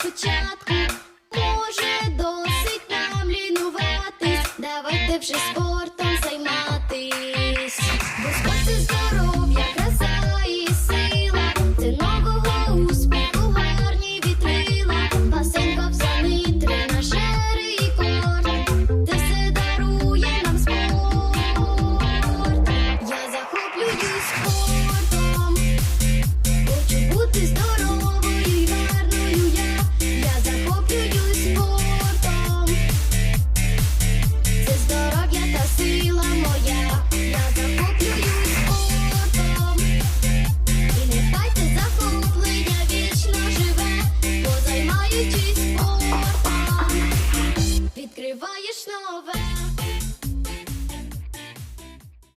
спочатку, може досить нам лінуватись, давайте вже спортом займатись, бо спорт це здоров'я, краса і сила, це нового успіху, гарні вітрила, басейн, кобзани, тренажери і корт, це все дарує нам спорт. Я захоплююсь спорт. Відкриваєш нове.